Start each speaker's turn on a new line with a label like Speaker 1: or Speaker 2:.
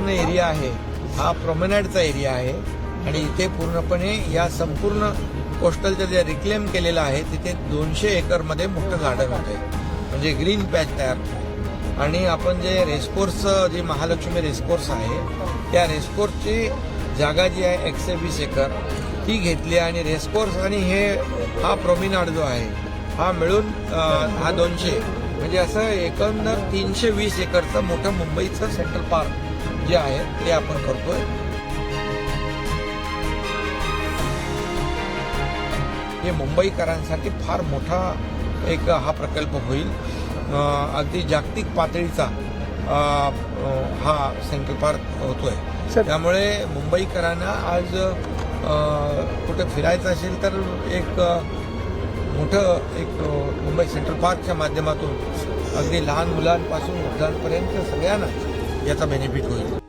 Speaker 1: पूर्ण एरिया आहे. हा प्रॉमेनाडचा एरिया आहे. आणि इथे पूर्णपणे या संपूर्ण कोस्टलचं जे रिक्लेम केलेलं आहे तिथे दोनशे एकरमध्ये मोठं गार्डन होतं म्हणजे ग्रीन पॅच तयार आणि आपण जे रेसकोर्स जे महालक्ष्मी रेसकोर्स आहे त्या रेसकोर्सची जागा जी आहे एकशे वीस एकर ती घेतली आहे. आणि रेसकोर्स आणि हे हा प्रोमिनाड जो आहे हा मिळून हा दोनशे. म्हणजे असं एकंदर तीनशे वीस एकरचं मोठं मुंबईचं सेंट्रल पार्क जे आहे ते आपण करतोय. हे मुंबईकरांसाठी फार मोठा एक हा प्रकल्प होईल. अगदी जागतिक पातळीचा हा सेंट्रल पार्क होतोय.
Speaker 2: सर.
Speaker 1: त्यामुळे मुंबईकरांना आज कुठे फिरायचं असेल तर एक मोठं एक मुंबई सेंट्रल पार्कच्या माध्यमातून अगदी लहान मुलांपासून वृद्धांपर्यंत सगळ्यांना याचा बेनिफिट होईल.